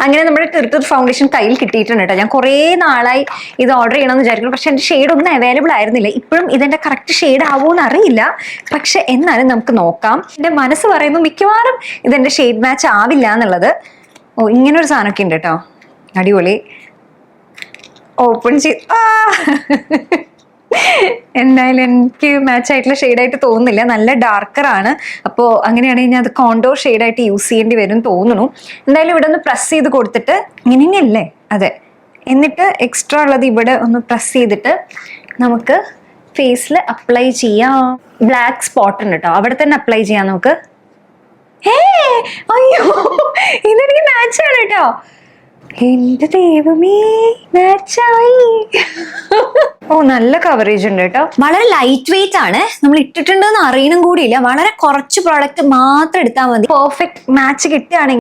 അങ്ങനെ നമ്മുടെ ടിർട്ടിർ ഫൗണ്ടേഷൻ കയ്യിൽ കിട്ടിയിട്ടുണ്ട് കേട്ടോ. ഞാൻ കുറേ നാളായി ഇത് ഓർഡർ ചെയ്യണമെന്ന് വിചാരിക്കുന്നു. പക്ഷെ എന്റെ ഷെയ്ഡ് ഒന്നും അവൈലബിൾ ആയിരുന്നില്ല. ഇപ്പോഴും ഇതെന്റെ കറക്റ്റ് ഷെയ്ഡ് ആവുമെന്ന് അറിയില്ല. പക്ഷെ എന്നാലും നമുക്ക് നോക്കാം. എന്റെ മനസ്സ് പറയുന്നു മിക്കവാറും ഇതെന്റെ ഷെയ്ഡ് മാച്ച് ആവില്ല എന്നുള്ളത്. ഓ ഇങ്ങനൊരു സാധനമൊക്കെ ഉണ്ട് കേട്ടോ. അടിപൊളി. ഓപ്പൺ ചെയ്ത് ആ! എന്തായാലും എനിക്ക് മാച്ച് ആയിട്ടുള്ള ഷെയ്ഡായിട്ട് തോന്നുന്നില്ല. നല്ല ഡാർക്കർ ആണ്. അപ്പോൾ അങ്ങനെയാണെങ്കിൽ ഞാൻ അത് കോണ്ടോ ഷെയ്ഡായിട്ട് യൂസ് ചെയ്യേണ്ടി വരും തോന്നുന്നു. എന്തായാലും ഇവിടെ ഒന്ന് പ്രസ് ചെയ്ത് കൊടുത്തിട്ട് ഇങ്ങനെയല്ലേ അതെ. എന്നിട്ട് എക്സ്ട്രാ ഉള്ളത് ഇവിടെ ഒന്ന് പ്രസ് ചെയ്തിട്ട് നമുക്ക് ഫേസിൽ അപ്ലൈ ചെയ്യാം. ബ്ലാക്ക് സ്പോട്ട് ഉണ്ട് കേട്ടോ അവിടെ തന്നെ അപ്ലൈ ചെയ്യാം നമുക്ക്. ഏ അയ്യോ! ഇതെനിക്ക് മാച്ചാണ് കേട്ടോ എന്റെ ദൈവമേ മാച്ചായി ഓ നല്ല കവറേജ് ഉണ്ട് കേട്ടോ. വളരെ ലൈറ്റ് വെയിറ്റ് ആണ്. നമ്മൾ ഇട്ടിട്ടുണ്ടെന്ന് അറിയണം കൂടിയില്ല. വളരെ കുറച്ച് പ്രോഡക്റ്റ് മാത്രം എടുത്താൽ മതി. പെർഫെക്റ്റ് മാച്ച് കിട്ടുകയാണെങ്കിൽ